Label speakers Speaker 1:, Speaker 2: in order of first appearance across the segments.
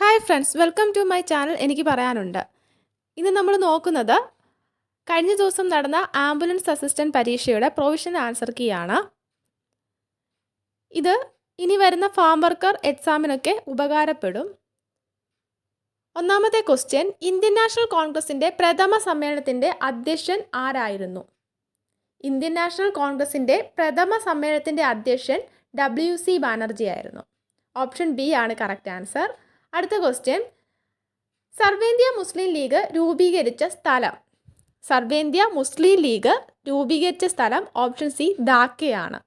Speaker 1: Hi friends welcome to my channel എനിക്ക് പറയാനുണ്ട്. ഇന്ന് നമ്മൾ നോക്കുന്നത് കഴിഞ്ഞ ദിവസം നടന്ന ആംബുലൻസ് അസിസ്റ്റന്റ് പരീക്ഷയുടെ പ്രൊവിഷണൽ ആൻസർ കീ ആണ്. ഇത് ഇനി വരുന്ന ഫാം വർക്കർ എക്സാമിനൊക്കെ ഉപകാരപ്പെടും. ഒന്നാമത്തെ ക്വസ്റ്റ്യൻ ഇന്ത്യൻ നാഷണൽ കോൺഗ്രസിന്റെ പ്രഥമ സമ്മേളനത്തിന്റെ അധ്യക്ഷൻ ആരായിരുന്നു? ഇന്ത്യൻ നാഷണൽ കോൺഗ്രസിന്റെ പ്രഥമ സമ്മേളനത്തിന്റെ അധ്യക്ഷൻ ഡബ്ല്യു സി ബാനർജി ആയിരുന്നു. ഓപ്ഷൻ ബി ആണ് കറക്റ്റ് ആൻസർ അടുത്ത ക്വസ്റ്റ്യൻ സർവേന്ത്യ മുസ്ലിം ലീഗ് രൂപീകരിച്ച സ്ഥലം. സർവേന്ത്യ മുസ്ലിം ലീഗ് രൂപീകരിച്ച സ്ഥലം ഓപ്ഷൻ സി ധാക്കയാണ്.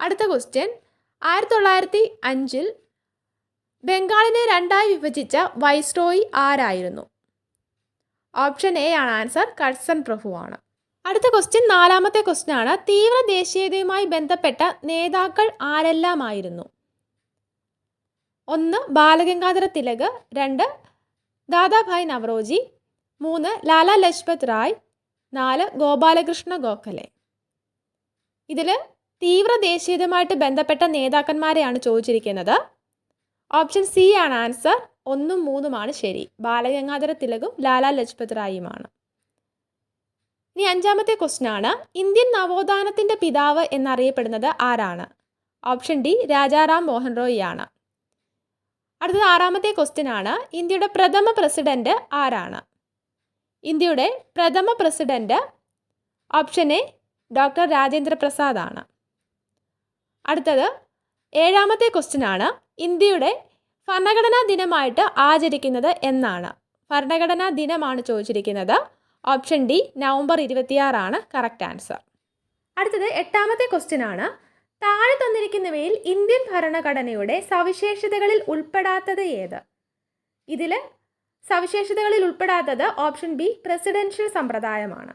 Speaker 1: അടുത്ത ക്വസ്റ്റ്യൻ ആയിരത്തി തൊള്ളായിരത്തി അഞ്ചിൽ ബംഗാളിനെ രണ്ടായി വിഭജിച്ച വൈസ്രോയി ആരായിരുന്നു? ഓപ്ഷൻ എ ആണ് ആൻസർ കഴ്സൺ പ്രഭുവാണ്. അടുത്ത ക്വസ്റ്റ്യൻ നാലാമത്തെ ക്വസ്റ്റ്യൻ ആണ്. തീവ്ര ദേശീയതയുമായി ബന്ധപ്പെട്ട നേതാക്കൾ ആരെല്ലാമായിരുന്നു? ഒന്ന് ബാലഗംഗാധര തിലക് രണ്ട് ദാദാഭായ് നവറോജി മൂന്ന് ലാലാ ലജ്പത് റായ് നാല് ഗോപാലകൃഷ്ണ ഗോഖലെ. ഇതിൽ തീവ്ര ദേശീയതയുമായിട്ട് ബന്ധപ്പെട്ട നേതാക്കന്മാരെയാണ് ചോദിച്ചിരിക്കുന്നത്. ഓപ്ഷൻ സി ആണ് ആൻസർ. ഒന്നും മൂന്നുമാണ് ശരി. ബാലഗംഗാധര തിലകും ലാലാ ലജ്പത് റായിയുമാണ് ഇനി അഞ്ചാമത്തെ ക്വസ്റ്റ്യൻ ആണ്. ഇന്ത്യൻ നവോത്ഥാനത്തിന്റെ പിതാവ് എന്നറിയപ്പെടുന്നത് ആരാണ്? ഓപ്ഷൻ ഡി രാജാറാം മോഹൻ റോയി ആണ്. അടുത്തത് ആറാമത്തെ ക്വസ്റ്റ്യൻ ആണ്. ഇന്ത്യയുടെ പ്രഥമ പ്രസിഡന്റ് ആരാണ്? ഇന്ത്യയുടെ പ്രഥമ president option A doctor Rajendra Prasad ആണ്. അടുത്തത് ഏഴാമത്തെ ക്വസ്റ്റ്യൻ ആണ്. ഇന്ത്യയുടെ ഭരണഘടനാ ദിനമായിട്ട് ആചരിക്കുന്നത് എന്നാണ്. ഭരണഘടനാ ദിനമാണ് ചോദിച്ചിരിക്കുന്നത്. ഓപ്ഷൻ ഡി നവംബർ ഇരുപത്തിയാറാണ് കറക്റ്റ് ആൻസർ അടുത്തത് എട്ടാമത്തെ ക്വസ്റ്റ്യൻ ആണ്. താഴെ തന്നിരിക്കുന്നവയിൽ ഇന്ത്യൻ ഭരണഘടനയുടെ സവിശേഷതകളിൽ ഉൾപ്പെടാത്തത് ഏത്? ഇതിൽ സവിശേഷതകളിൽ ഉൾപ്പെടാത്തത് ഓപ്ഷൻ ബി പ്രസിഡൻഷ്യൽ സമ്പ്രദായമാണ്.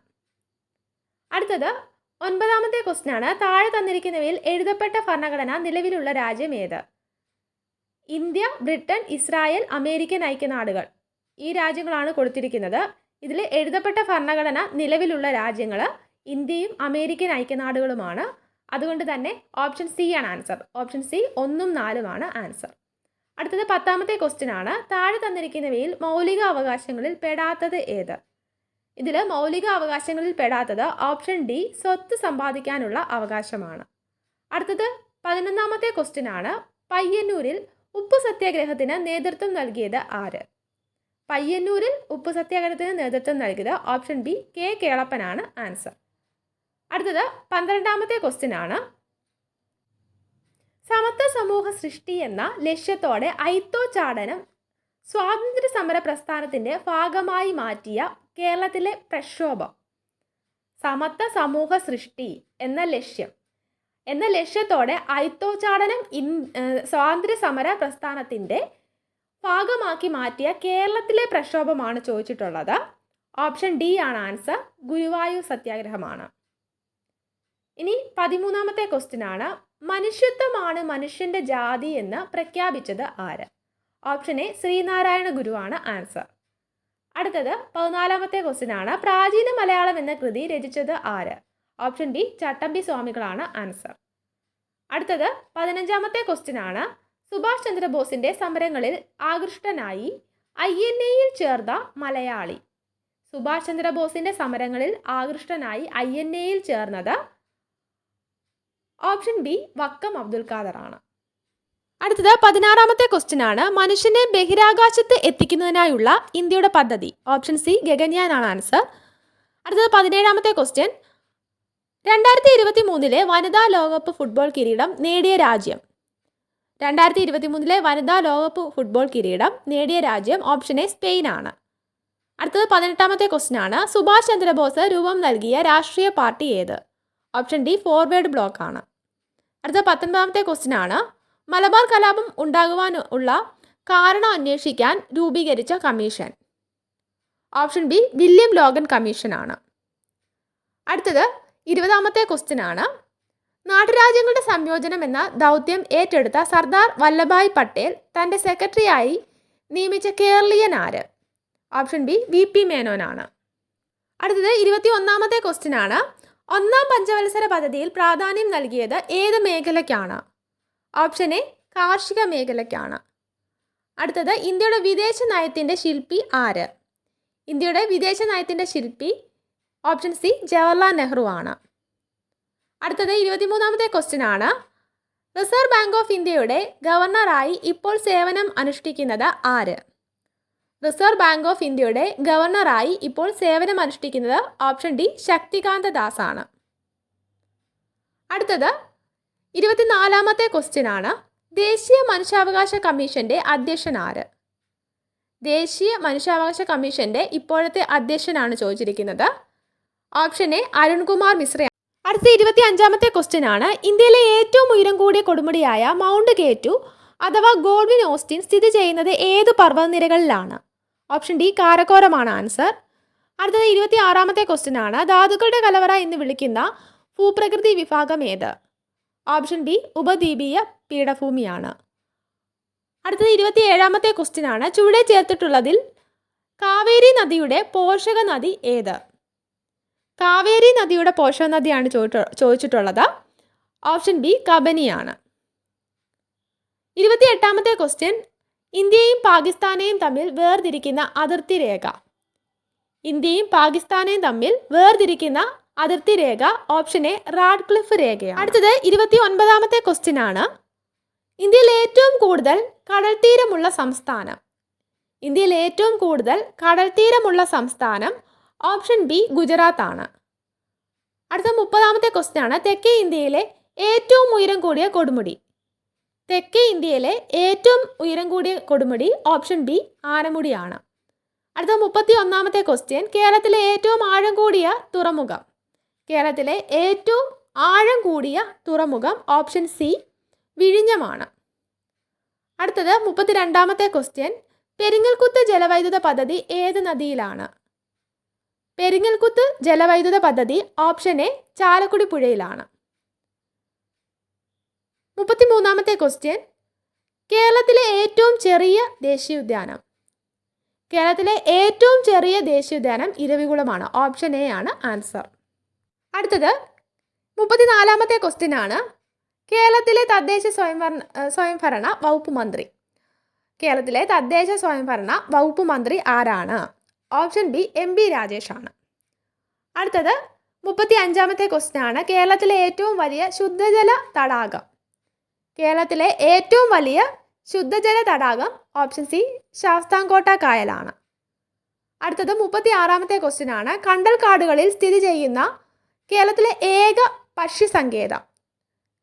Speaker 1: അടുത്തത് ഒൻപതാമത്തെ ക്വസ്റ്റ്യൻ ആണ് താഴെ തന്നിരിക്കുന്നവയിൽ എഴുതപ്പെട്ട ഭരണഘടന നിലവിലുള്ള രാജ്യം ഏത്? ഇന്ത്യ ബ്രിട്ടൻ ഇസ്രായേൽ അമേരിക്കൻ ഐക്യനാടുകൾ. ഈ രാജ്യങ്ങളാണ് കൊടുത്തിരിക്കുന്നത്. ഇതിൽ എഴുതപ്പെട്ട ഭരണഘടന നിലവിലുള്ള രാജ്യങ്ങൾ ഇന്ത്യയും അമേരിക്കൻ ഐക്യനാടുകളുമാണ്. അതുകൊണ്ട് തന്നെ ഓപ്ഷൻ സി ആണ് ആൻസർ ഓപ്ഷൻ സി ഒന്നും നാലുമാണ് ആൻസർ അടുത്തത് പത്താമത്തെ ക്വസ്റ്റ്യൻ ആണ്. താഴെ തന്നിരിക്കുന്നവയിൽ മൗലിക അവകാശങ്ങളിൽ പെടാത്തത് ഏത്? ഇതിൽ മൗലിക അവകാശങ്ങളിൽ പെടാത്തത് ഓപ്ഷൻ ഡി സ്വത്ത് സമ്പാദിക്കാനുള്ള അവകാശമാണ്. അടുത്തത് പതിനൊന്നാമത്തെ ക്വസ്റ്റ്യൻ ആണ്. പയ്യന്നൂരിൽ ഉപ്പു സത്യാഗ്രഹത്തിന് നേതൃത്വം നൽകിയത് ആര്? പയ്യന്നൂരിൽ ഉപ്പു സത്യാഗ്രഹത്തിന് നേതൃത്വം നൽകിയത് ഓപ്ഷൻ ബി കെ കേളപ്പനാണ് ആൻസർ അടുത്തത് പന്ത്രണ്ടാമത്തെ ക്വസ്റ്റ്യൻ ആണ്. സമത്വ സമൂഹ സൃഷ്ടി എന്ന ലക്ഷ്യത്തോടെ ഐത്തോ ചാടനം സ്വാതന്ത്ര്യ സമര പ്രസ്ഥാനത്തിന്റെ ഭാഗമായി മാറ്റിയ കേരളത്തിലെ പ്രക്ഷോഭം. സമത്വ സമൂഹ സൃഷ്ടി എന്ന ലക്ഷ്യം. എന്ന ലക്ഷ്യത്തോടെ ഐത്തോചാടനം ഇൻ സ്വാതന്ത്ര്യ സമര പ്രസ്ഥാനത്തിന്റെ ഭാഗമാക്കി മാറ്റിയ കേരളത്തിലെ പ്രക്ഷോഭമാണ് ചോദിച്ചിട്ടുള്ളത്. ഓപ്ഷൻ ഡി ആണ് ആൻസർ. ഗുരുവായൂർ സത്യാഗ്രഹമാണ്. ഇനി പതിമൂന്നാമത്തെ ക്വസ്റ്റ്യൻ ആണ്. മനുഷ്യത്വമാണ് മനുഷ്യന്റെ ജാതി എന്ന് പ്രഖ്യാപിച്ചത് ആര്? ഓപ്ഷൻ എ ശ്രീനാരായണ ഗുരുവാണ് ആൻസർ അടുത്തത് പതിനാലാമത്തെ ക്വസ്റ്റ്യൻ ആണ്. പ്രാചീന മലയാളം എന്ന കൃതി രചിച്ചത് ആര്? ഓപ്ഷൻ ബി ചട്ടമ്പി സ്വാമികളാണ് ആൻസർ അടുത്തത് പതിനഞ്ചാമത്തെ ക്വസ്റ്റ്യൻ ആണ്. സുഭാഷ് ചന്ദ്രബോസിന്റെ സമരങ്ങളിൽ ആകൃഷ്ടനായി ഐ എൻ എയിൽ ചേർന്ന മലയാളി. സുഭാഷ് ചന്ദ്രബോസിന്റെ സമരങ്ങളിൽ ആകൃഷ്ടനായി ഐ എൻ എയിൽ ചേർന്നത് ഓപ്ഷൻ ബി വക്കം അബ്ദുൽ ഖാദർ ആണ് അടുത്തത് പതിനാറാമത്തെ ക്വസ്റ്റ്യൻ ആണ്. മനുഷ്യനെ ബഹിരാകാശത്ത് എത്തിക്കുന്നതിനായുള്ള ഇന്ത്യയുടെ പദ്ധതി. ഓപ്ഷൻ സി ഗഗൻയാൻ ആണ് ആൻസർ അടുത്തത് പതിനേഴാമത്തെ ക്വസ്റ്റ്യൻ രണ്ടായിരത്തി ഇരുപത്തി മൂന്നിലെ വനിതാ ലോകകപ്പ് ഫുട്ബോൾ കിരീടം നേടിയ രാജ്യം. രണ്ടായിരത്തി ഇരുപത്തി മൂന്നിലെ വനിതാ ലോകകപ്പ് ഫുട്ബോൾ കിരീടം നേടിയ രാജ്യം ഓപ്ഷൻ എ സ്പെയിൻ ആണ് അടുത്തത് പതിനെട്ടാമത്തെ ക്വസ്റ്റ്യൻ ആണ്. സുഭാഷ് ചന്ദ്രബോസ് രൂപം നൽകിയ രാഷ്ട്രീയ പാർട്ടി ഏത്? ഓപ്ഷൻ ഡി ഫോർവേഡ് ബ്ലോക്ക് ആണ്. അടുത്ത പത്തൊൻപതാമത്തെ ക്വസ്റ്റ്യൻ ആണ് മലബാർ കലാപം ഉണ്ടാകുവാനുള്ള കാരണം അന്വേഷിക്കാൻ രൂപീകരിച്ച commission. Option B William Logan commission ആണ്. അടുത്തത് ഇരുപതാമത്തെ ക്വസ്റ്റ്യൻ ആണ് നാട്ടുരാജ്യങ്ങളുടെ സംയോജനം എന്ന ദൗത്യം ഏറ്റെടുത്ത സർദാർ വല്ലഭായ് പട്ടേൽ തന്റെ സെക്രട്ടറിയായി നിയമിച്ച കേരളീയൻ ആര്? ഓപ്ഷൻ ബി വി പി മേനോനാണ്. അടുത്തത് ഇരുപത്തി ഒന്നാമത്തെ ക്വസ്റ്റ്യൻ ആണ് ഒന്നാം പഞ്ചവത്സര പദ്ധതിയിൽ പ്രാധാന്യം നൽകിയത് ഏത് മേഖലയ്ക്കാണ്? ഓപ്ഷൻ എ കാർഷിക മേഖലയ്ക്കാണ്. അടുത്തത് ഇന്ത്യയുടെ വിദേശ നയത്തിന്റെ ശില്പി ആര്? ഇന്ത്യയുടെ വിദേശ നയത്തിന്റെ ശില്പി ഓപ്ഷൻ സി ജവഹർലാൽ നെഹ്റു ആണ്. അടുത്തത് ഇരുപത്തിമൂന്നാമത്തെ ക്വസ്റ്റ്യൻ ആണ്. റിസർവ് ബാങ്ക് ഓഫ് ഇന്ത്യയുടെ ഗവർണറായി ഇപ്പോൾ സേവനം അനുഷ്ഠിക്കുന്നത് ആര്? റിസർവ് ബാങ്ക് ഓഫ് ഇന്ത്യയുടെ ഗവർണറായി ഇപ്പോൾ സേവനം അനുഷ്ഠിക്കുന്നത് ഓപ്ഷൻ ഡി ശക്തികാന്ത ദാസ് ആണ് അടുത്തത് ഇരുപത്തിനാലാമത്തെ ക്വസ്റ്റ്യൻ ആണ്. ദേശീയ മനുഷ്യാവകാശ കമ്മീഷന്റെ അധ്യക്ഷൻ ആര്? ദേശീയ മനുഷ്യാവകാശ കമ്മീഷന്റെ ഇപ്പോഴത്തെ അധ്യക്ഷനാണ് ചോദിച്ചിരിക്കുന്നത്. Option A Arun Kumar Mishra. അടുത്ത ഇരുപത്തി അഞ്ചാമത്തെ ക്വസ്റ്റ്യൻ ആണ്. ഇന്ത്യയിലെ ഏറ്റവും ഉയരം കൂടിയ കൊടുമുടിയായ മൗണ്ട് കേറ്റു അഥവാ ഗോഡ്വിൻ ഓസ്റ്റിൻ സ്ഥിതി ചെയ്യുന്നത് ഏത് പർവതനിരകളിലാണ്? ഓപ്ഷൻ ഡി കാരക്കോരമാണ് ആൻസർ. അടുത്തത് ഇരുപത്തി ആറാമത്തെ ക്വസ്റ്റ്യൻ ആണ് ധാതുക്കളുടെ കലവറ എന്ന് വിളിക്കുന്ന ഭൂപ്രകൃതി വിഭാഗം ഏത്? ഓപ്ഷൻ ഡി ഉപദ്വീപീയ പീഠഭൂമിയാണ്. അടുത്തത് ഇരുപത്തി ഏഴാമത്തെ ക്വസ്റ്റ്യൻ ആണ് ചുവടെ ചേർത്തിട്ടുള്ളതിൽ കാവേരി നദിയുടെ പോഷക നദി ഏത്? കാവേരി നദിയുടെ പോഷക നദിയാണ് ചോദിച്ചിട്ടുള്ളത്. ഓപ്ഷൻ ബി കബനിയാണ്. ഇരുപത്തി എട്ടാമത്തെ ക്വസ്റ്റ്യൻ ഇന്ത്യയും പാകിസ്ഥാനെയും തമ്മിൽ വേർതിരിക്കുന്ന അതിർത്തി രേഖ. ഇന്ത്യയും പാകിസ്ഥാനെയും തമ്മിൽ വേർതിരിക്കുന്ന അതിർത്തി രേഖ ഓപ്ഷൻ എ റാഡ്ക്ലിഫ് രേഖയാണ്. അടുത്തത് ഇരുപത്തി ഒൻപതാമത്തെ ക്വസ്റ്റ്യൻ ആണ്. ഇന്ത്യയിൽ ഏറ്റവും കൂടുതൽ കടൽത്തീരമുള്ള സംസ്ഥാനം. ഇന്ത്യയിൽ ഏറ്റവും കൂടുതൽ കടൽത്തീരമുള്ള സംസ്ഥാനം ഓപ്ഷൻ ബി ഗുജറാത്ത് ആണ്. അടുത്ത മുപ്പതാമത്തെ ക്വസ്റ്റ്യൻ ആണ്. തെക്കേ ഇന്ത്യയിലെ ഏറ്റവും ഉയരം കൂടിയ കൊടുമുടി. തെക്കേ ഇന്ത്യയിലെ ഏറ്റവും ഉയരം കൂടിയ കൊടുമുടി ഓപ്ഷൻ ബി ആനമുടിയാണ്. അടുത്ത മുപ്പത്തി ഒന്നാമത്തെ ക്വസ്റ്റ്യൻ കേരളത്തിലെ ഏറ്റവും ആഴം കൂടിയ തുറമുഖം. കേരളത്തിലെ ഏറ്റവും ആഴം കൂടിയ തുറമുഖം ഓപ്ഷൻ സി വിഴിഞ്ഞമാണ്. അടുത്തത് മുപ്പത്തി രണ്ടാമത്തെ ക്വസ്റ്റ്യൻ പെരിങ്ങൽകുത്ത് ജലവൈദ്യുത പദ്ധതി ഏത് നദിയിലാണ്? പെരിങ്ങൽക്കുത്ത് ജലവൈദ്യുത പദ്ധതി ഓപ്ഷൻ എ ചാലക്കുടി പുഴയിലാണ്. മുപ്പത്തിമൂന്നാമത്തെ ക്വസ്റ്റ്യൻ കേരളത്തിലെ ഏറ്റവും ചെറിയ ദേശീയോദ്യാനം കേരളത്തിലെ ഏറ്റവും ചെറിയ ദേശീയോദ്യാനം ഇരവികുളമാണ്. ഓപ്ഷൻ എ ആണ് ആൻസർ അടുത്തത് മുപ്പത്തിനാലാമത്തെ ക്വസ്റ്റ്യൻ ആണ്. കേരളത്തിലെ തദ്ദേശ സ്വയംഭരണ സ്വയംഭരണ വകുപ്പ് മന്ത്രി. കേരളത്തിലെ തദ്ദേശ സ്വയംഭരണ വകുപ്പ് മന്ത്രി ആരാണ്? Option B M B Rajesh ആണ്. അടുത്തത് മുപ്പത്തി അഞ്ചാമത്തെ ക്വസ്റ്റ്യൻ ആണ്. കേരളത്തിലെ ഏറ്റവും വലിയ ശുദ്ധജല തടാകം. കേരളത്തിലെ ഏറ്റവും വലിയ ശുദ്ധജല തടാകം ഓപ്ഷൻ സി ശാസ്താംകോട്ട കായലാണ്. അടുത്തത് മുപ്പത്തി ആറാമത്തെ ക്വസ്റ്റ്യൻ ആണ്. കണ്ടൽ കാടുകളിൽ സ്ഥിതി ചെയ്യുന്ന കേരളത്തിലെ ഏക പക്ഷി സങ്കേതം.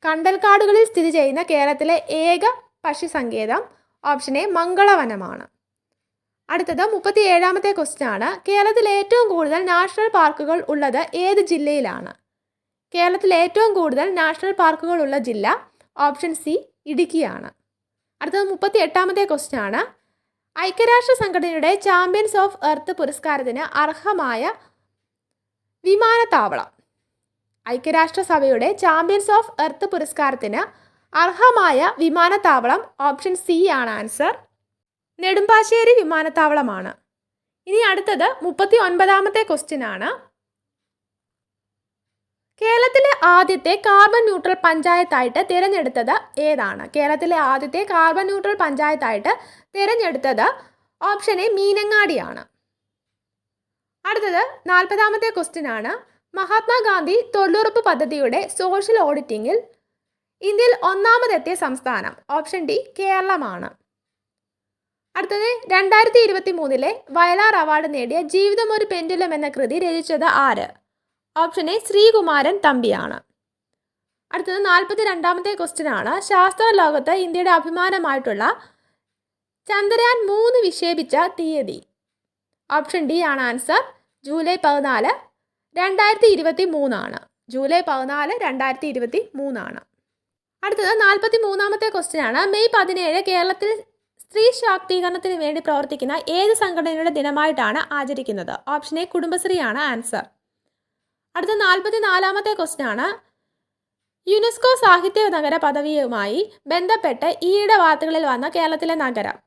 Speaker 1: കണ്ടൽ കാടുകളിൽ സ്ഥിതി ചെയ്യുന്ന കേരളത്തിലെ ഏക പക്ഷി സങ്കേതം ഓപ്ഷൻ എ മംഗളവനമാണ്. അടുത്തത് മുപ്പത്തി ഏഴാമത്തെ ക്വസ്റ്റ്യൻ ആണ്. കേരളത്തിൽ ഏറ്റവും കൂടുതൽ നാഷണൽ പാർക്കുകൾ ഉള്ളത് ഏത് ജില്ലയിലാണ്? കേരളത്തിൽ ഏറ്റവും കൂടുതൽ നാഷണൽ പാർക്കുകൾ ഉള്ള ജില്ല ഓപ്ഷൻ സി ഇടുക്കിയാണ്. അടുത്തത് മുപ്പത്തി എട്ടാമത്തെ ക്വസ്റ്റ്യൻ ആണ്. ഐക്യരാഷ്ട്ര സംഘടനയുടെ ചാമ്പ്യൻസ് ഓഫ് എർത്ത് പുരസ്കാരത്തിന് അർഹമായ വിമാനത്താവളം. ഐക്യരാഷ്ട്രസഭയുടെ ചാമ്പ്യൻസ് ഓഫ് എർത്ത് പുരസ്കാരത്തിന് അർഹമായ വിമാനത്താവളം ഓപ്ഷൻ സി ആണ് ആൻസർ. നെടുമ്പാശ്ശേരി വിമാനത്താവളമാണ്. ഇനി അടുത്തത് മുപ്പത്തി ഒൻപതാമത്തെ ക്വസ്റ്റ്യൻ ആണ്. കേരളത്തിലെ ആദ്യത്തെ കാർബൺ ന്യൂട്രൽ പഞ്ചായത്തായിട്ട് തിരഞ്ഞെടുത്തത് ഏതാണ്? കേരളത്തിലെ ആദ്യത്തെ കാർബൺ ന്യൂട്രൽ പഞ്ചായത്തായിട്ട് തിരഞ്ഞെടുത്തത് ഓപ്ഷൻ എ മീനങ്ങാടിയാണ്. അടുത്തത് നാൽപ്പതാമത്തെ ക്വസ്റ്റ്യൻ ആണ്. മഹാത്മാഗാന്ധി തൊഴിലുറപ്പ് പദ്ധതിയുടെ സോഷ്യൽ ഓഡിറ്റിംഗിൽ ഇന്ത്യയിൽ ഒന്നാമതെത്തിയ സംസ്ഥാനം ഓപ്ഷൻ ഡി കേരളമാണ്. അടുത്തത് രണ്ടായിരത്തി ഇരുപത്തി മൂന്നിലെ വയലാർ അവാർഡ് നേടിയ ജീവിതം ഒരു പെൻഡുലം എന്ന കൃതി രചിച്ചത് ആര്? ഓപ്ഷൻ എ ശ്രീകുമാരൻ തമ്പിയാണ്. അടുത്തത് നാൽപ്പത്തി രണ്ടാമത്തെ ക്വസ്റ്റ്യൻ ആണ്. ശാസ്ത്ര ലോകത്ത് ഇന്ത്യയുടെ അഭിമാനമായിട്ടുള്ള ചന്ദ്രയാൻ മൂന്ന് വിക്ഷേപിച്ച തീയതി. ഓപ്ഷൻ ഡി ആണ് ആൻസർ ജൂലൈ പതിനാല് രണ്ടായിരത്തി ഇരുപത്തി മൂന്നാണ് ജൂലൈ പതിനാല് രണ്ടായിരത്തി ഇരുപത്തി മൂന്നാണ് അടുത്തത് നാൽപ്പത്തി മൂന്നാമത്തെ ക്വസ്റ്റ്യൻ ആണ്. മെയ് പതിനേഴ് കേരളത്തിൽ സ്ത്രീ ശാക്തീകരണത്തിന് വേണ്ടി പ്രവർത്തിക്കുന്ന ഏത് സംഘടനയുടെ ദിനമായിട്ടാണ് ആചരിക്കുന്നത്? ഓപ്ഷൻ എ കുടുംബശ്രീയാണ് ആൻസർ അടുത്ത നാൽപ്പത്തി നാലാമത്തെ ക്വസ്റ്റ്യൻ ആണ്. യുനെസ്കോ സാഹിത്യ നഗര പദവിയുമായി ബന്ധപ്പെട്ട് ഈയിടെ വാർത്തകളിൽ വന്ന കേരളത്തിലെ നഗരം.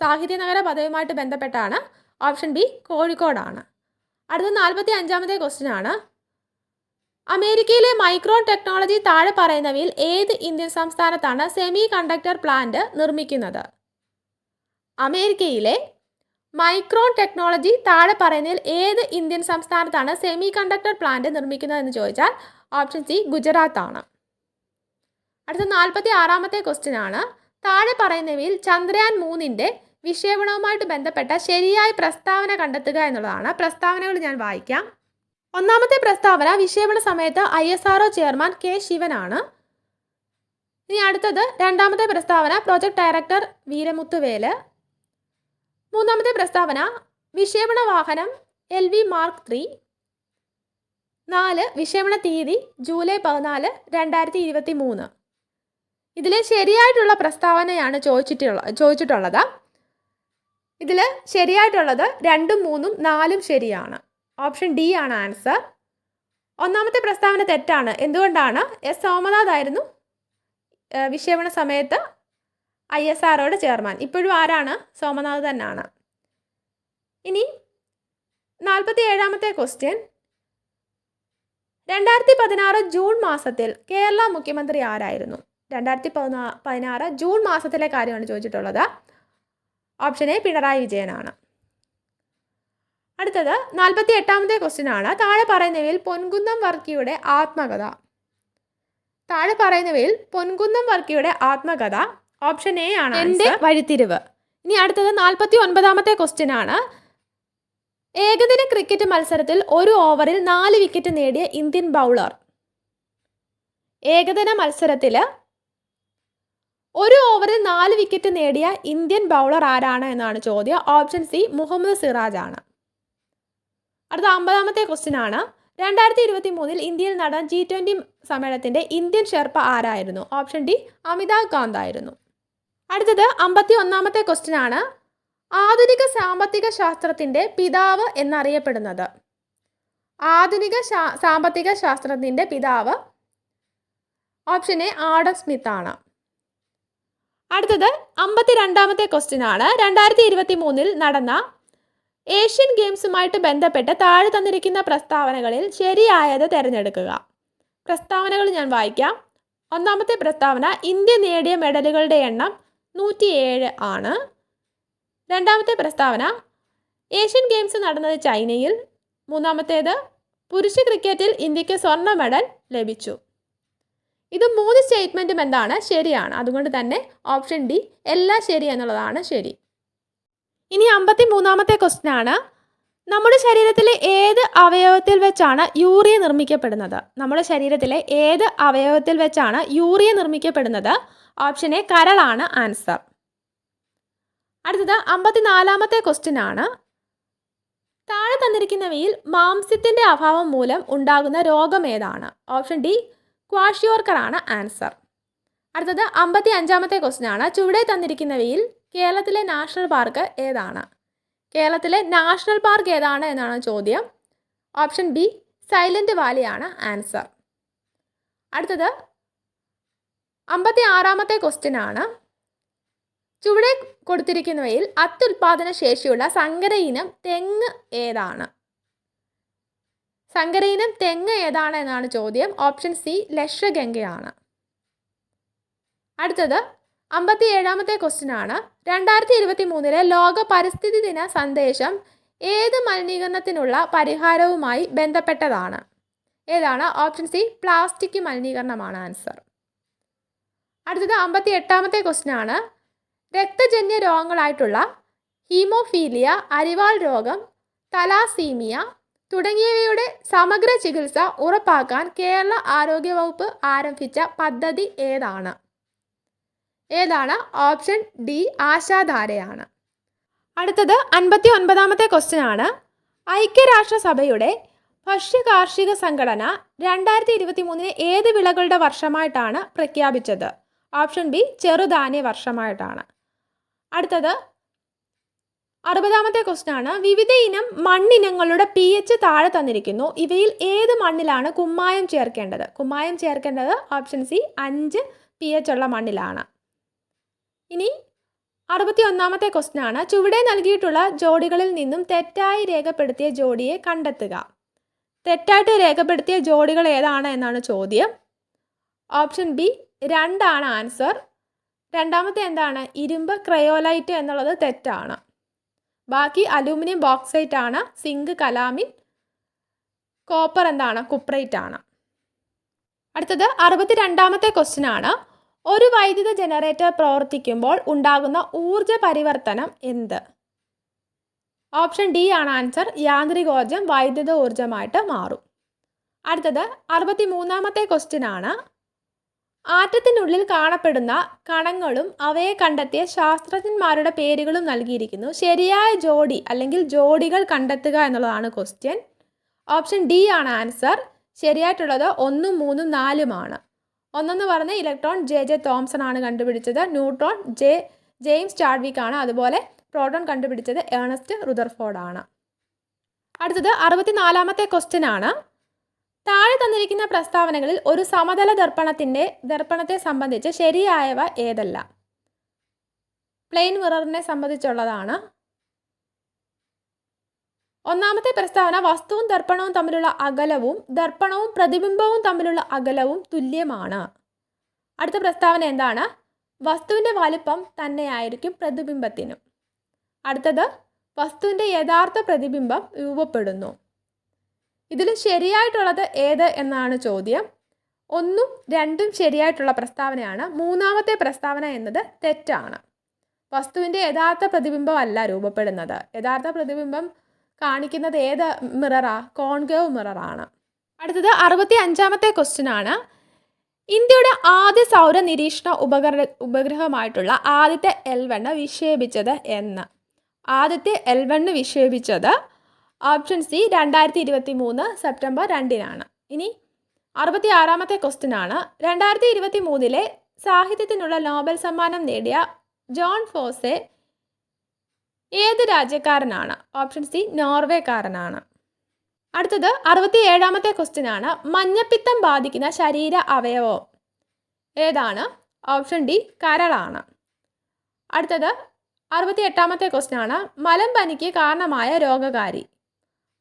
Speaker 1: സാഹിത്യ നഗര പദവിയുമായിട്ട് ബന്ധപ്പെട്ടാണ് ഓപ്ഷൻ ബി കോഴിക്കോടാണ്. അടുത്ത നാൽപ്പത്തി അഞ്ചാമത്തെ ക്വസ്റ്റ്യൻ ആണ്. അമേരിക്കയിലെ മൈക്രോൺ ടെക്നോളജി താഴെ പറയുന്നവയിൽ ഏത് ഇന്ത്യൻ സംസ്ഥാനത്താണ് സെമി കണ്ടക്ടർ പ്ലാന്റ് നിർമ്മിക്കുന്നത്? അമേരിക്കയിലെ മൈക്രോൺ ടെക്നോളജി താഴെ പറയുന്നതിൽ ഏത് ഇന്ത്യൻ സംസ്ഥാനത്താണ് സെമി കണ്ടക്ടർ പ്ലാന്റ് നിർമ്മിക്കുന്നതെന്ന് ചോദിച്ചാൽ ഓപ്ഷൻ സി ഗുജറാത്ത് ആണ് അടുത്ത നാൽപ്പത്തി ആറാമത്തെ ക്വസ്റ്റ്യൻ ആണ്. താഴെ പറയുന്നവയിൽ ചന്ദ്രയാൻ മൂന്നിന്റെ വിക്ഷേപണവുമായിട്ട് ബന്ധപ്പെട്ട ശരിയായ പ്രസ്താവന കണ്ടെത്തുക എന്നുള്ളതാണ്. പ്രസ്താവനകൾ ഞാൻ വായിക്കാം. ഒന്നാമത്തെ പ്രസ്താവന വിക്ഷേപണ സമയത്ത് I S R chairman K ശിവനാണ്. ഇനി അടുത്തത് രണ്ടാമത്തെ പ്രസ്താവന പ്രോജക്ട് ഡയറക്ടർ വീരമുത്തുവേൽ. മൂന്നാമത്തെ പ്രസ്താവന വിക്ഷേപണ വാഹനം എൽ വി മാർക്ക് ത്രീ. നാല് വിക്ഷേപണ തീയതി ജൂലൈ പതിനാല് രണ്ടായിരത്തി ഇരുപത്തി മൂന്ന് ഇതിൽ ശരിയായിട്ടുള്ള പ്രസ്താവനയാണ് ചോദിച്ചിട്ടുള്ള ചോദിച്ചിട്ടുള്ളത്. ഇതിൽ ശരിയായിട്ടുള്ളത് രണ്ടും മൂന്നും നാലും ശരിയാണ്. ഓപ്ഷൻ ഡി ആണ് ആൻസർ. ഒന്നാമത്തെ പ്രസ്താവന തെറ്റാണ്. എന്തുകൊണ്ടാണ്? എസ്. സോമനാഥ് ആയിരുന്നു വിക്ഷേപണ സമയത്ത് ഐ എസ് ആർഒയുടെ ചെയർമാൻ. ഇപ്പോഴും ആരാണ്? സോമനാഥ് തന്നെയാണ്. ഇനി നാൽപ്പത്തി ഏഴാമത്തെ ക്വസ്റ്റ്യൻ രണ്ടായിരത്തി പതിനാറ് ജൂൺ മാസത്തിൽ കേരള മുഖ്യമന്ത്രി ആരായിരുന്നു? രണ്ടായിരത്തി പതിനാ പതിനാറ് ജൂൺ മാസത്തിലെ കാര്യമാണ് ചോദിച്ചിട്ടുള്ളത്. ഓപ്ഷൻ എ പിണറായി വിജയനാണ്. അടുത്തത് നാൽപ്പത്തി എട്ടാമത്തെ ക്വസ്റ്റ്യൻ ആണ്. താഴെ പറയുന്നവയിൽ പൊൻകുന്നം വർക്കിയുടെ ആത്മകഥ. താഴെ പറയുന്നവയിൽ പൊൻകുന്നം വർക്കിയുടെ ആത്മകഥ ഓപ്ഷൻ എ ആണ് എന്റെ വഴിത്തിരിവ്. ഇനി അടുത്തത് നാൽപ്പത്തി ഒൻപതാമത്തെ ക്വസ്റ്റ്യൻ ആണ്. ഏകദിന ക്രിക്കറ്റ് മത്സരത്തിൽ ഒരു ഓവറിൽ നാല് വിക്കറ്റ് നേടിയ ഇന്ത്യൻ ബൗളർ ഏകദിന മത്സരത്തിൽ ഒരു ഓവറിൽ നാല് വിക്കറ്റ് നേടിയ ഇന്ത്യൻ ബൗളർ ആരാണ് എന്നാണ് ചോദ്യം. ഓപ്ഷൻ സി മുഹമ്മദ് സിറാജ് ആണ്. അടുത്ത അമ്പതാമത്തെ ക്വസ്റ്റ്യൻ ആണ്. രണ്ടായിരത്തി ഇരുപത്തി മൂന്നിൽ ഇന്ത്യയിൽ നടന്ന ജി ട്വന്റി സമ്മേളനത്തിന്റെ ഇന്ത്യൻ ഷെർപ്പ ആരായിരുന്നു? ഓപ്ഷൻ ഡി അമിതാഭ് കാന്ത് ആയിരുന്നു. അടുത്തത് അമ്പത്തി ഒന്നാമത്തെ ക്വസ്റ്റ്യൻ ആണ് ആധുനിക സാമ്പത്തിക ശാസ്ത്രത്തിന്റെ പിതാവ് എന്നറിയപ്പെടുന്നത്. ആധുനിക സാമ്പത്തിക ശാസ്ത്രത്തിന്റെ പിതാവ് ഓപ്ഷൻ എ ആഡം സ്മിത്ത് ആണ്. അടുത്തത് അമ്പത്തി രണ്ടാമത്തെ ക്വസ്റ്റ്യൻ ആണ് രണ്ടായിരത്തി ഇരുപത്തി മൂന്നിൽ നടന്ന ഏഷ്യൻ ഗെയിംസുമായിട്ട് ബന്ധപ്പെട്ട് താഴെ തന്നിരിക്കുന്ന പ്രസ്താവനകളിൽ ശരിയായത് തിരഞ്ഞെടുക്കുക. പ്രസ്താവനകൾ ഞാൻ വായിക്കാം. ഒന്നാമത്തെ പ്രസ്താവന ഇന്ത്യ നേടിയ മെഡലുകളുടെ എണ്ണം നൂറ്റിയേഴ് ആണ്. രണ്ടാമത്തെ പ്രസ്താവന ഏഷ്യൻ ഗെയിംസ് നടന്നത് ചൈനയിൽ. മൂന്നാമത്തേത് പുരുഷ ക്രിക്കറ്റിൽ ഇന്ത്യയ്ക്ക് സ്വർണ മെഡൽ ലഭിച്ചു. ഇത് മൂന്ന് സ്റ്റേറ്റ്മെന്റും എന്താണ്? ശരിയാണ്. അതുകൊണ്ട് തന്നെ ഓപ്ഷൻ ഡി എല്ലാം ശരി എന്നുള്ളതാണ് ശരി. ഇനി അമ്പത്തി മൂന്നാമത്തെ ക്വസ്റ്റ്യൻ ആണ്. നമ്മുടെ ശരീരത്തിലെ ഏത് അവയവത്തിൽ വെച്ചാണ് യൂറിയ നിർമ്മിക്കപ്പെടുന്നത്? നമ്മുടെ ശരീരത്തിലെ ഏത് അവയവത്തിൽ വെച്ചാണ് യൂറിയ നിർമ്മിക്കപ്പെടുന്നത്? ഓപ്ഷൻ എ കരളാണ് ആൻസർ അടുത്തത് അമ്പത്തിനാലാമത്തെ ക്വസ്റ്റ്യൻ ആണ്. താഴെ തന്നിരിക്കുന്നവയിൽ മാംസ്യത്തിന്റെ അഭാവം മൂലം ഉണ്ടാകുന്ന രോഗം ഏതാണ്? ഓപ്ഷൻ ഡി ക്വാഷിയോർക്കർ ആണ് ആൻസർ അടുത്തത് അമ്പത്തി അഞ്ചാമത്തെ ക്വസ്റ്റ്യൻ ആണ്. ചുവടെ തന്നിരിക്കുന്നവയിൽ കേരളത്തിലെ നാഷണൽ പാർക്ക് ഏതാണ്? കേരളത്തിലെ നാഷണൽ പാർക്ക് ഏതാണ് എന്നാണ് ചോദ്യം. ഓപ്ഷൻ ബി സൈലന്റ് വാലിയാണ് ആൻസർ അടുത്തത് അമ്പത്തി ആറാമത്തെ ക്വസ്റ്റ്യൻ ആണ്. ചുവടെ കൊടുത്തിരിക്കുന്നവയിൽ അത്യുൽപാദന ശേഷിയുള്ള സങ്കര ഇനം തെങ്ങ് ഏതാണ്? സങ്കര ഇനം തെങ്ങ് ഏതാണ് എന്നാണ് ചോദ്യം. ഓപ്ഷൻ സി ലക്ഷഗംഗയാണ്. അടുത്തത് അമ്പത്തി ഏഴാമത്തെ ക്വസ്റ്റ്യൻ ആണ്. രണ്ടായിരത്തി ഇരുപത്തി മൂന്നിലെ ലോക പരിസ്ഥിതി ദിന സന്ദേശം ഏത് മലിനീകരണത്തിനുള്ള പരിഹാരവുമായി ബന്ധപ്പെട്ടതാണ്? ഏതാണ്? ഓപ്ഷൻ സി പ്ലാസ്റ്റിക് മലിനീകരണമാണ് ആൻസർ അടുത്തത് അമ്പത്തി എട്ടാമത്തെ ക്വസ്റ്റ്യൻ ആണ്. രക്തജന്യ രോഗങ്ങളായിട്ടുള്ള ഹീമോഫീലിയ അരിവാൾ രോഗം തലാസീമിയ തുടങ്ങിയവയുടെ സമഗ്ര ചികിത്സ ഉറപ്പാക്കാൻ കേരള ആരോഗ്യവകുപ്പ് ആരംഭിച്ച പദ്ധതി ഏതാണ്? ഏതാണ്? ഓപ്ഷൻ ഡി ആശാധാരയാണ്. അടുത്തത് അൻപത്തി ഒൻപതാമത്തെ ക്വസ്റ്റ്യൻ ആണ്. ഐക്യരാഷ്ട്രസഭയുടെ ഭക്ഷ്യ കാർഷിക സംഘടന രണ്ടായിരത്തി ഇരുപത്തി മൂന്നിന് ഏത് വിളകളുടെ വർഷമായിട്ടാണ് പ്രഖ്യാപിച്ചത്? ഓപ്ഷൻ ബി ചെറുധാന്യ വർഷമായിട്ടാണ്. അടുത്തത് അറുപതാമത്തെ ക്വസ്റ്റ്യൻ ആണ്. വിവിധ ഇനം മണ്ണിനങ്ങളുടെ പി എച്ച് താഴെ തന്നിരിക്കുന്നു. ഇവയിൽ ഏത് മണ്ണിലാണ് കുമ്മായം ചേർക്കേണ്ടത്? കുമ്മായം ചേർക്കേണ്ടത് ഓപ്ഷൻ സി അഞ്ച് പി എച്ച് ഉള്ള മണ്ണിലാണ്. ഇനി അറുപത്തി ഒന്നാമത്തെ ക്വസ്റ്റ്യൻ ആണ്. ചുവടെ നൽകിയിട്ടുള്ള ജോഡികളിൽ നിന്നും തെറ്റായി രേഖപ്പെടുത്തിയ ജോഡിയെ കണ്ടെത്തുക. തെറ്റായിട്ട് രേഖപ്പെടുത്തിയ ജോഡികൾ ഏതാണ് എന്നാണ് ചോദ്യം. ഓപ്ഷൻ ബി രണ്ടാണ് ആൻസർ. രണ്ടാമത്തെ എന്താണ്? ഇരുമ്പ് ക്രയോലൈറ്റ് എന്നുള്ളത് തെറ്റാണ്. ബാക്കി അലൂമിനിയം ബോക്സൈറ്റ് ആണ്. സിങ്ക് കലാമിൻ കോപ്പർ എന്താണ്? കുപ്രൈറ്റ് ആണ്. അടുത്തത് അറുപത്തി രണ്ടാമത്തെ ക്വസ്റ്റ്യൻ ആണ്. ഒരു വൈദ്യുത ജനറേറ്റർ പ്രവർത്തിക്കുമ്പോൾ ഉണ്ടാകുന്ന ഊർജ പരിവർത്തനം എന്ത്? ഓപ്ഷൻ ഡി ആണ് ആൻസർ. യാന്ത്രികോർജം വൈദ്യുത ഊർജമായിട്ട് മാറും. അടുത്തത് അറുപത്തി മൂന്നാമത്തെ ക്വസ്റ്റ്യൻ ആണ്. ആറ്റത്തിനുള്ളിൽ കാണപ്പെടുന്ന കണങ്ങളും അവയെ കണ്ടെത്തിയ ശാസ്ത്രജ്ഞന്മാരുടെ പേരുകളും നൽകിയിരിക്കുന്നു. ശരിയായ ജോഡി അല്ലെങ്കിൽ ജോഡികൾ കണ്ടെത്തുക എന്നുള്ളതാണ് ക്വസ്റ്റ്യൻ ഓപ്ഷൻ ഡി ആണ് ആൻസർ ശരിയായിട്ടുള്ളത് ഒന്നും മൂന്നും നാലുമാണ് ഒന്നെന്ന് പറഞ്ഞ ഇലക്ട്രോൺ ജെ ജെ തോംസൺ ആണ് കണ്ടുപിടിച്ചത്. ന്യൂട്രോൺ ജെ ജെയിംസ് ചാഡ്വിക് ആണ്. അതുപോലെ പ്രോട്ടോൺ കണ്ടുപിടിച്ചത് ഏണസ്റ്റ് റുദർഫോർഡ് ആണ്. അടുത്തത് അറുപത്തിനാലാമത്തെ ക്വസ്റ്റ്യൻ ആണ്. താഴെ തന്നിരിക്കുന്ന പ്രസ്താവനകളിൽ ഒരു സമതല ദർപ്പണത്തിന്റെ ദർപ്പണത്തെ സംബന്ധിച്ച് ശരിയായവ ഏതല്ല? പ്ലെയിൻ മിററിനെ സംബന്ധിച്ചുള്ളതാണ്. ഒന്നാമത്തെ പ്രസ്താവന വസ്തുവും ദർപ്പണവും തമ്മിലുള്ള അകലവും ദർപ്പണവും പ്രതിബിംബവും തമ്മിലുള്ള അകലവും തുല്യമാണ്. അടുത്ത പ്രസ്താവന എന്താണ്? വസ്തുവിന്റെ വലിപ്പം തന്നെയായിരിക്കും പ്രതിബിംബത്തിനും. അടുത്തത് വസ്തുവിന്റെ യഥാർത്ഥ പ്രതിബിംബം രൂപപ്പെടുന്നു. ഇതിൽ ശരിയായിട്ടുള്ളത് ഏത് എന്നാണ് ചോദ്യം. ഒന്നും രണ്ടും ശരിയായിട്ടുള്ള പ്രസ്താവനയാണ്. മൂന്നാമത്തെ പ്രസ്താവന എന്നത് തെറ്റാണ്. വസ്തുവിന്റെ യഥാർത്ഥ പ്രതിബിംബമല്ല രൂപപ്പെടുന്നത്. യഥാർത്ഥ പ്രതിബിംബം കാണിക്കുന്നത് ഏത് മിററാ? കോൺകേവ് മിററാണ്. അടുത്തത് അറുപത്തി അഞ്ചാമത്തെ ക്വസ്റ്റ്യൻ ആണ് ഇന്ത്യയുടെ ആദ്യ സൗര നിരീക്ഷണ ഉപകര ഉപഗ്രഹമായിട്ടുള്ള ആദ്യത്തെ എൽവണ്ണ വിക്ഷേപിച്ചത് എന്ന്. ആദ്യത്തെ എൽവണ്ണ് വിക്ഷേപിച്ചത് ഓപ്ഷൻ സി രണ്ടായിരത്തി ഇരുപത്തി മൂന്ന് സെപ്റ്റംബർ രണ്ടിനാണ്. ഇനി അറുപത്തി ആറാമത്തെ ക്വസ്റ്റ്യൻ ആണ്. രണ്ടായിരത്തി ഇരുപത്തി മൂന്നിലെ സാഹിത്യത്തിനുള്ള നോബൽ സമ്മാനം നേടിയ ജോൺ ഫോസെ ഏത് രാജ്യക്കാരനാണ്? Option C നോർവേക്കാരനാണ്. അടുത്തത് അറുപത്തി ഏഴാമത്തെ ക്വസ്റ്റ്യൻ ആണ്. മഞ്ഞപ്പിത്തം ബാധിക്കുന്ന ശരീര അവയവം ഏതാണ്? ഓപ്ഷൻ ഡി കരളാണ്. അടുത്തത് അറുപത്തി എട്ടാമത്തെ ക്വസ്റ്റ്യൻ ആണ് മലമ്പനിക്ക് കാരണമായ രോഗകാരി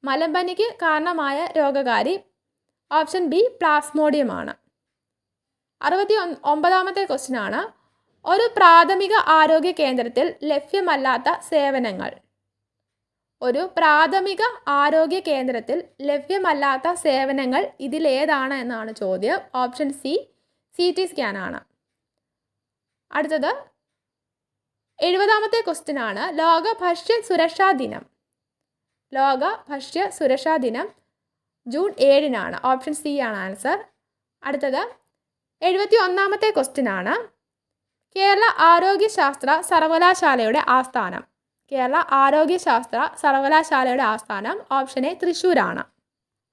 Speaker 1: മലമ്പനിക്ക് കാരണമായ രോഗകാരി ഓപ്ഷൻ ബി പ്ലാസ്മോഡിയമാണ്. അറുപത്തി ഒമ്പതാമത്തെ ക്വസ്റ്റ്യൻ ആണ് ഒരു പ്രാഥമിക ആരോഗ്യ കേന്ദ്രത്തിൽ ലഭ്യമല്ലാത്ത സേവനങ്ങൾ. ഒരു പ്രാഥമിക ആരോഗ്യ കേന്ദ്രത്തിൽ ലഭ്യമല്ലാത്ത സേവനങ്ങൾ ഇതിലേതാണ് എന്നാണ് ചോദ്യം. Option C C T scan ആണ് അടുത്തത് എഴുപതാമത്തെ ക്വസ്റ്റ്യൻ ആണ് ലോക ഭക്ഷ്യ സുരക്ഷാ ദിനം. ലോക ഭക്ഷ്യ സുരക്ഷാ ദിനം ജൂൺ ഏഴിനാണ്. ഓപ്ഷൻ സി ആണ് ആൻസർ. അടുത്തത് എഴുപത്തി ഒന്നാമത്തെ ക്വസ്റ്റ്യൻ ആണ്. കേരള ആരോഗ്യശാസ്ത്ര സർവകലാശാലയുടെ ആസ്ഥാനം. കേരള ആരോഗ്യശാസ്ത്ര സർവകലാശാലയുടെ ആസ്ഥാനം ഓപ്ഷൻ എ തൃശ്ശൂരാണ്.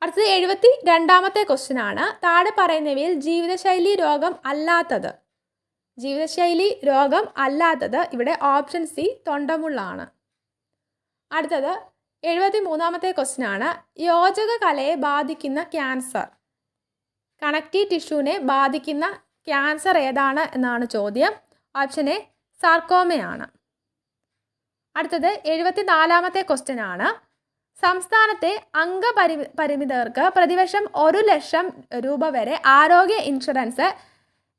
Speaker 1: അടുത്തത് എഴുപത്തി രണ്ടാമത്തെ ക്വസ്റ്റ്യൻ ആണ്. താഴെ പറയുന്നവയിൽ ജീവിതശൈലി രോഗം അല്ലാത്തത്. ജീവിതശൈലി രോഗം അല്ലാത്തത് ഇവിടെ ഓപ്ഷൻ സി തൊണ്ടമുള്ളാണ്. അടുത്തത് എഴുപത്തി മൂന്നാമത്തെ ക്വസ്റ്റ്യൻ ആണ് യോജക കലയെ ബാധിക്കുന്ന ക്യാൻസർ. കണക്റ്റീവ് ടിഷ്യൂവിനെ ബാധിക്കുന്ന ക്യാൻസർ ഏതാണ് എന്നാണ് ചോദ്യം. ഓപ്ഷൻ എ സാർക്കോമയാണ്. അടുത്തത് എഴുപത്തി നാലാമത്തെ ക്വസ്റ്റ്യൻ ആണ് സംസ്ഥാനത്തെ അംഗപരി പരിമിതർക്ക് പ്രതിവർഷം ഒരു ലക്ഷം രൂപ വരെ ആരോഗ്യ ഇൻഷുറൻസ്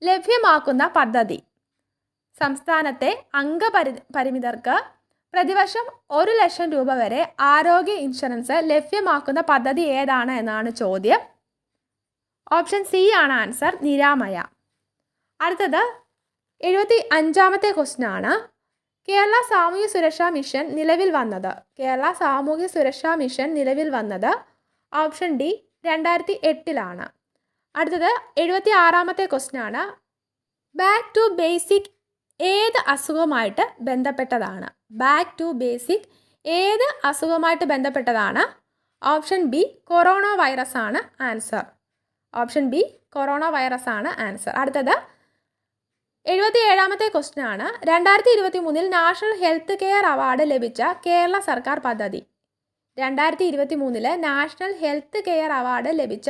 Speaker 1: ലഭ്യമാക്കുന്ന പദ്ധതി. സംസ്ഥാനത്തെ അംഗപരി പരിമിതർക്ക് പ്രതിവർഷം ഒരു ലക്ഷം രൂപ വരെ ആരോഗ്യ ഇൻഷുറൻസ് ലഭ്യമാക്കുന്ന പദ്ധതി ഏതാണ് എന്നാണ് ചോദ്യം. ഓപ്ഷൻ സി ആണ് ആൻസർ നിരാമയ. അടുത്തത് എഴുപത്തി അഞ്ചാമത്തെ ക്വസ്റ്റ്യൻ ആണ്. കേരള സാമൂഹ്യ സുരക്ഷാ മിഷൻ നിലവിൽ വന്നത്. കേരള സാമൂഹ്യ സുരക്ഷാ മിഷൻ നിലവിൽ വന്നത് ഓപ്ഷൻ ഡി രണ്ടായിരത്തി എട്ടിലാണ്. അടുത്തത് എഴുപത്തി ആറാമത്തെ ക്വസ്റ്റ്യൻ ആണ്. ബാക്ക് ടു ബേസിക് ഏത് അസുഖവുമായിട്ട് ബന്ധപ്പെട്ടതാണ്? ബാക്ക് ടു ബേസിക് ഏത് അസുഖമായിട്ട് ബന്ധപ്പെട്ടതാണ്? ഓപ്ഷൻ ബി കൊറോണ വൈറസ് ആണ് answer option B corona virus ആണ് ആൻസർ അടുത്തത്. എഴുപത്തി ഏഴാമത്തെ ക്വസ്റ്റ്യൻ ആണ്. രണ്ടായിരത്തി ഇരുപത്തി മൂന്നിൽ നാഷണൽ ഹെൽത്ത് കെയർ അവാർഡ് ലഭിച്ച കേരള സർക്കാർ പദ്ധതി. രണ്ടായിരത്തി ഇരുപത്തി മൂന്നിൽ നാഷണൽ ഹെൽത്ത് കെയർ അവാർഡ് ലഭിച്ച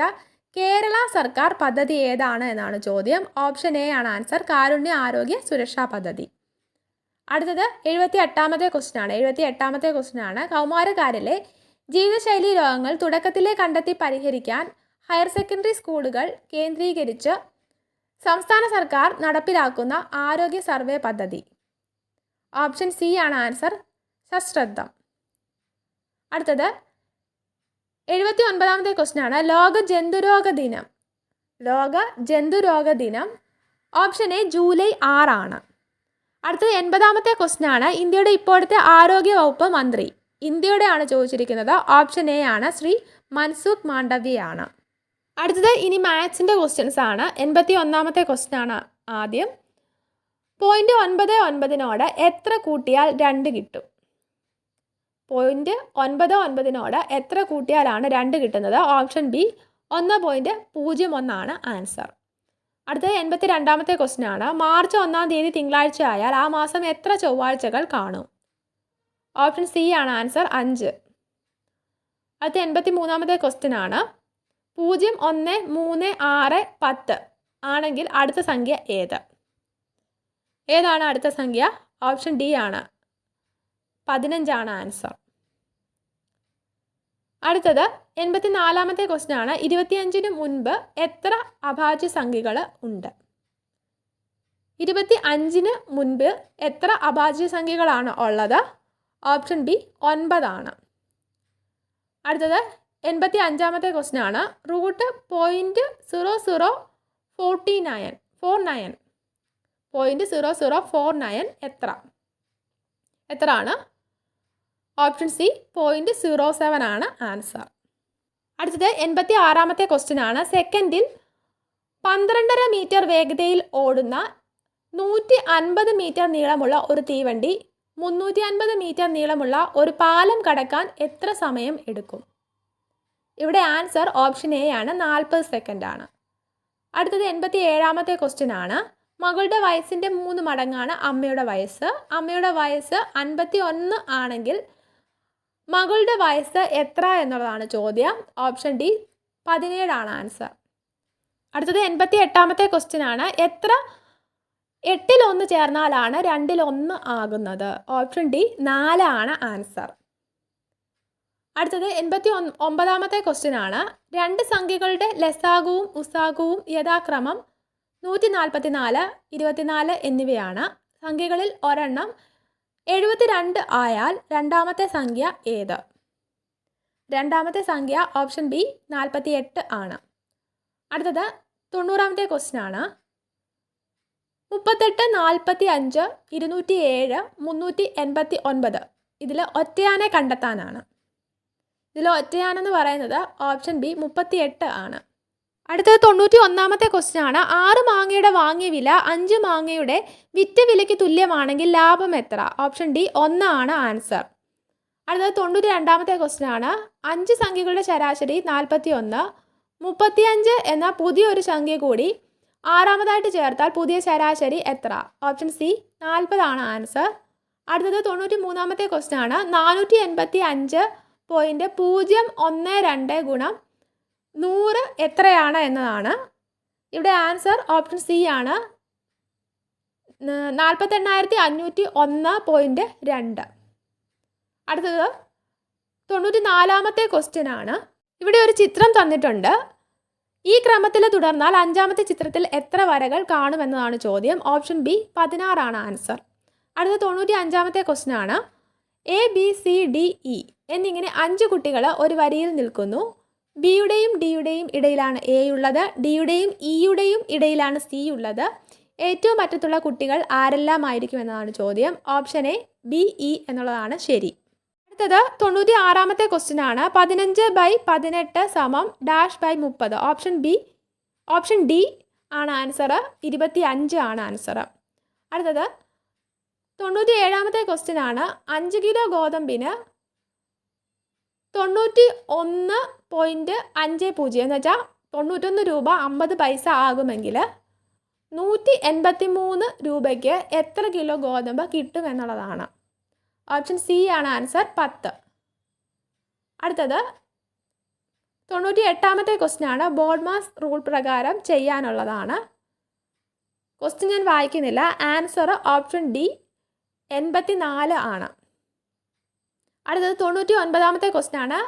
Speaker 1: കേരള സർക്കാർ പദ്ധതി ഏതാണ് എന്നാണ് ചോദ്യം. ഓപ്ഷൻ എ ആണ് ആൻസർ കാരുണ്യ ആരോഗ്യ സുരക്ഷാ പദ്ധതി. അടുത്തത് എഴുപത്തി എട്ടാമത്തെ ക്വസ്റ്റ്യൻ ആണ്. എഴുപത്തി എട്ടാമത്തെ ക്വസ്റ്റ്യൻ ആണ്. കൗമാരക്കാരിലെ ജീവിതശൈലി രോഗങ്ങൾ തുടക്കത്തിലെ കണ്ടെത്തി പരിഹരിക്കാൻ ഹയർ സെക്കൻഡറി സ്കൂളുകൾ കേന്ദ്രീകരിച്ച് സംസ്ഥാന സർക്കാർ നടപ്പിലാക്കുന്ന ആരോഗ്യ സർവേ പദ്ധതി. ഓപ്ഷൻ സി ആണ് ആൻസർ സശ്രദ്ധം. അടുത്തത് എഴുപത്തി ഒൻപതാമത്തെ ക്വസ്റ്റ്യൻ ആണ്. ലോക ജന്തുരോഗ ദിനം. ലോക ജന്തുരോഗ ദിനം. ഓപ്ഷൻ എ ജൂലൈ ആറാണ്. അടുത്തത് എൺപതാമത്തെ ക്വസ്റ്റ്യൻ ആണ്. ഇന്ത്യയുടെ ഇപ്പോഴത്തെ ആരോഗ്യ വകുപ്പ് മന്ത്രി. ഇന്ത്യയുടെ ആണ് ചോദിച്ചിരിക്കുന്നത്. ഓപ്ഷൻ എ ആണ്. ശ്രീ മൻസുഖ് മാണ്ഡവ്യയാണ്. അടുത്തത് ഇനി മാത്സിന്റെ ക്വസ്റ്റ്യൻസ് ആണ്. എൺപത്തി ഒന്നാമത്തെ ക്വസ്റ്റ്യൻ ആണ് ആദ്യം. പോയിന്റ് ഒൻപത് ഒൻപതിനോട് എത്ര കൂട്ടിയാൽ രണ്ട് കിട്ടും? പോയിന്റ് ഒൻപത് ഒൻപതിനോട് എത്ര കൂട്ടിയാലാണ് രണ്ട് കിട്ടുന്നത്? ഓപ്ഷൻ ബി ഒന്ന് പോയിന്റ് പൂജ്യം ഒന്നാണ് ആൻസർ അടുത്തത് എൺപത്തി രണ്ടാമത്തെ ക്വസ്റ്റ്യൻ ആണ്. മാർച്ച് ഒന്നാം തീയതി തിങ്കളാഴ്ച ആയാൽ ആ മാസം എത്ര ചൊവ്വാഴ്ചകൾ കാണും? ഓപ്ഷൻ സി ആണ് ആൻസർ അഞ്ച്. അടുത്ത എൺപത്തി മൂന്നാമത്തെ ക്വസ്റ്റ്യൻ ആണ്. പൂജ്യം ഒന്ന് മൂന്ന് ആറ് പത്ത് ആണെങ്കിൽ അടുത്ത സംഖ്യ ഏത്? ഏതാണ് അടുത്ത സംഖ്യ? ഓപ്ഷൻ ഡി ആണ്. പതിനഞ്ചാണ് ആൻസർ അടുത്തത് എൺപത്തി നാലാമത്തെ ക്വസ്റ്റ്യൻ ആണ് ഇരുപത്തിയഞ്ചിന് മുൻപ് എത്ര അഭാജ്യ സംഖ്യകൾ ഉണ്ട്? ഇരുപത്തി അഞ്ചിന് മുൻപ് എത്ര അഭാജ്യ സംഖ്യകളാണ് ഉള്ളത്? ഓപ്ഷൻ ബി ഒൻപതാണ്. അടുത്തത് എൺപത്തി അഞ്ചാമത്തെ ക്വസ്റ്റ്യൻ ആണ് root point zero zero forty nine four nine. Point zero zero four nine എത്ര? എത്ര ആണ് option C point zero seven ആണ് ആൻസർ. അടുത്തത് എൺപത്തി ആറാമത്തെ ക്വസ്റ്റ്യൻ ആണ് സെക്കൻഡിൽ പന്ത്രണ്ടര മീറ്റർ വേഗതയിൽ ഓടുന്ന നൂറ്റി അൻപത് മീറ്റർ നീളമുള്ള ഒരു തീവണ്ടി മുന്നൂറ്റി അൻപത് മീറ്റർ നീളമുള്ള ഒരു പാലം കടക്കാൻ എത്ര സമയം എടുക്കും? ഇവിടെ ആൻസർ ഓപ്ഷൻ എ ആണ്. നാൽപ്പത് സെക്കൻഡ് ആണ്. അടുത്തത് എൺപത്തി ഏഴാമത്തെ ക്വസ്റ്റ്യൻ ആണ് മകളുടെ വയസ്സിന്റെ മൂന്ന് മടങ്ങാണ് അമ്മയുടെ വയസ്സ്. അമ്മയുടെ വയസ്സ് അൻപത്തി ഒന്ന് ആണെങ്കിൽ മകളുടെ വയസ്സ് എത്ര എന്നുള്ളതാണ് ചോദ്യം. ഓപ്ഷൻ ഡി പതിനേഴാണ് ആൻസർ. അടുത്തത് എൺപത്തി എട്ടാമത്തെ ക്വസ്റ്റ്യൻ ആണ്. എത്ര എട്ടിൽ ഒന്ന് ചേർന്നാലാണ് രണ്ടിൽ ഒന്ന് ആകുന്നത്? ഓപ്ഷൻ ഡി നാലാണ് ആൻസർ. അടുത്തത് എൺപത്തി ഒന്ന് ഒമ്പതാമത്തെ ക്വസ്റ്റ്യൻ ആണ്. രണ്ട് സംഖ്യകളുടെ ലസാഗുവും ഉസാഗുവും യഥാക്രമം നൂറ്റി നാൽപ്പത്തി നാല് ഇരുപത്തിനാല് എന്നിവയാണ്. സംഖ്യകളിൽ ഒരെണ്ണം എഴുപത്തിരണ്ട് ആയാൽ രണ്ടാമത്തെ സംഖ്യ ഏത്? രണ്ടാമത്തെ സംഖ്യ ഓപ്ഷൻ ബി നാൽപ്പത്തി എട്ട് ആണ്. അടുത്തത് തൊണ്ണൂറാമത്തെ ക്വസ്റ്റ്യൻ ആണ്. മുപ്പത്തെട്ട് നാൽപ്പത്തി അഞ്ച് ഇരുന്നൂറ്റി ഏഴ് മുന്നൂറ്റി എൺപത്തി ഒൻപത് ഇതിൽ ഒറ്റയാനെ കണ്ടെത്താനാണ്. ഇതിൽ ഒറ്റയാനെന്ന് പറയുന്നത് ഓപ്ഷൻ ബി മുപ്പത്തി എട്ട് ആണ്. അടുത്തത് തൊണ്ണൂറ്റി ഒന്നാമത്തെ ക്വസ്റ്റ്യൻ ആണ് ആറ് മാങ്ങയുടെ വാങ്ങിയ വില അഞ്ച് മാങ്ങയുടെ വിറ്റ വിലയ്ക്ക് തുല്യമാണെങ്കിൽ ലാഭം എത്ര? ഓപ്ഷൻ ഡി ഒന്നാണ് ആൻസർ. അടുത്തത് തൊണ്ണൂറ്റി രണ്ടാമത്തെ ക്വസ്റ്റ്യൻ ആണ് അഞ്ച് സംഖ്യകളുടെ ശരാശരി നാൽപ്പത്തി ഒന്ന് മുപ്പത്തിയഞ്ച് എന്ന പുതിയൊരു സംഖ്യ കൂടി ആറാമതായിട്ട് ചേർത്താൽ പുതിയ ശരാശരി എത്ര? ഓപ്ഷൻ സി നാൽപ്പതാണ് ആൻസർ. അടുത്തത് തൊണ്ണൂറ്റി മൂന്നാമത്തെ ക്വസ്റ്റ്യൻ ആണ് നാനൂറ്റി എൺപത്തി അഞ്ച് പോയിന്റ് പൂജ്യം ഒന്ന് രണ്ട് ഗുണം നൂറ് എത്രയാണ് എന്നതാണ്. ഇവിടെ ആൻസർ ഓപ്ഷൻ സി ആണ്. നാൽപ്പത്തെണ്ണായിരത്തി അഞ്ഞൂറ്റി ഒന്ന് പോയിന്റ് രണ്ട്. അടുത്തത് തൊണ്ണൂറ്റി നാലാമത്തെ ക്വസ്റ്റ്യൻ ആണ്. ഇവിടെ ഒരു ചിത്രം തന്നിട്ടുണ്ട്. ഈ ക്രമത്തിൽ തുടർന്നാൽ അഞ്ചാമത്തെ ചിത്രത്തിൽ എത്ര വരകൾ കാണുമെന്നതാണ് ചോദ്യം. ഓപ്ഷൻ ബി പതിനാറാണ് ആൻസർ. അടുത്ത തൊണ്ണൂറ്റി അഞ്ചാമത്തെ ക്വസ്റ്റ്യൻ ആണ്. A B C D E എന്നിങ്ങനെ അഞ്ച് കുട്ടികൾ ഒരു വരിയിൽ നിൽക്കുന്നു. ബിയുടെയും ഡിയുടെയും ഇടയിലാണ് എ ഉള്ളത്. ഡിയുടെയും ഇയുടെയും ഇടയിലാണ് സി ഉള്ളത്. ഏറ്റവും അറ്റത്തുള്ള കുട്ടികൾ ആരെല്ലാം ആയിരിക്കും എന്നതാണ് ചോദ്യം. ഓപ്ഷൻ എ ബി ഇ എന്നുള്ളതാണ് ശരി. അടുത്തത് തൊണ്ണൂറ്റി ആറാമത്തെ ക്വസ്റ്റ്യൻ ആണ്. പതിനഞ്ച് ബൈ പതിനെട്ട് സമം ഡാഷ് ബൈ മുപ്പത്. ഓപ്ഷൻ ബി ഓപ്ഷൻ ഡി ആണ് ആൻസർ. ഇരുപത്തി അഞ്ച് ആണ് ആൻസർ. അടുത്തത് തൊണ്ണൂറ്റി ഏഴാമത്തെ ക്വസ്റ്റ്യൻ ആണ്. അഞ്ച് കിലോ ഗോതമ്പിന് തൊണ്ണൂറ്റി ഒന്ന് പോയിന്റ് അഞ്ച് പൂജ്യം എന്ന് വെച്ചാൽ തൊണ്ണൂറ്റൊന്ന് രൂപ അമ്പത് പൈസ ആകുമെങ്കിൽ നൂറ്റി എൺപത്തി മൂന്ന് രൂപയ്ക്ക് എത്ര കിലോ ഗോതമ്പ് കിട്ടും എന്നുള്ളതാണ്. ഓപ്ഷൻ സി ആണ് ആൻസർ പത്ത്. അടുത്തത് തൊണ്ണൂറ്റി എട്ടാമത്തെ ക്വസ്റ്റ്യൻ ആണ് ബോഡ്മാസ് റൂൾ പ്രകാരം ചെയ്യാനുള്ളതാണ്. ക്വസ്റ്റ്യൻ ഞാൻ വായിക്കുന്നില്ല. ആൻസർ ഓപ്ഷൻ ഡി എൺപത്തി നാല് ആണ്. അടുത്തത് തൊണ്ണൂറ്റി ഒൻപതാമത്തെ ക്വസ്റ്റ്യൻ ആണ്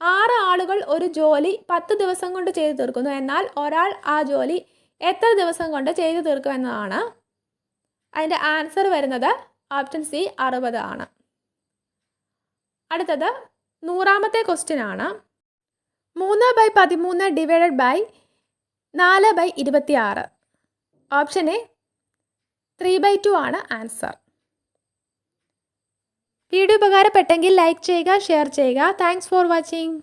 Speaker 1: ആറ് ആളുകൾ ഒരു ജോലി പത്ത് ദിവസം കൊണ്ട് ചെയ്തു തീർക്കുന്നു. എന്നാൽ ഒരാൾ ആ ജോലി എത്ര ദിവസം കൊണ്ട് ചെയ്തു തീർക്കും എന്നതാണ്. അതിന്റെ ആൻസർ വരുന്നത് ഓപ്ഷൻ സി അറുപത് ആണ്. അടുത്തത് നൂറാമത്തെ ക്വസ്റ്റ്യൻ ആണ്. മൂന്ന് ബൈ പതിമൂന്ന് ഡിവൈഡഡ് ബൈ നാല് ബൈ ഇരുപത്തി ആറ് option A three by two ആണ് ആൻസർ. വീഡിയോ ഉപകാരപ്പെട്ടെങ്കിൽ ലൈക്ക് ചെയ്യുക ഷെയർ ചെയ്യുക. Thanks for watching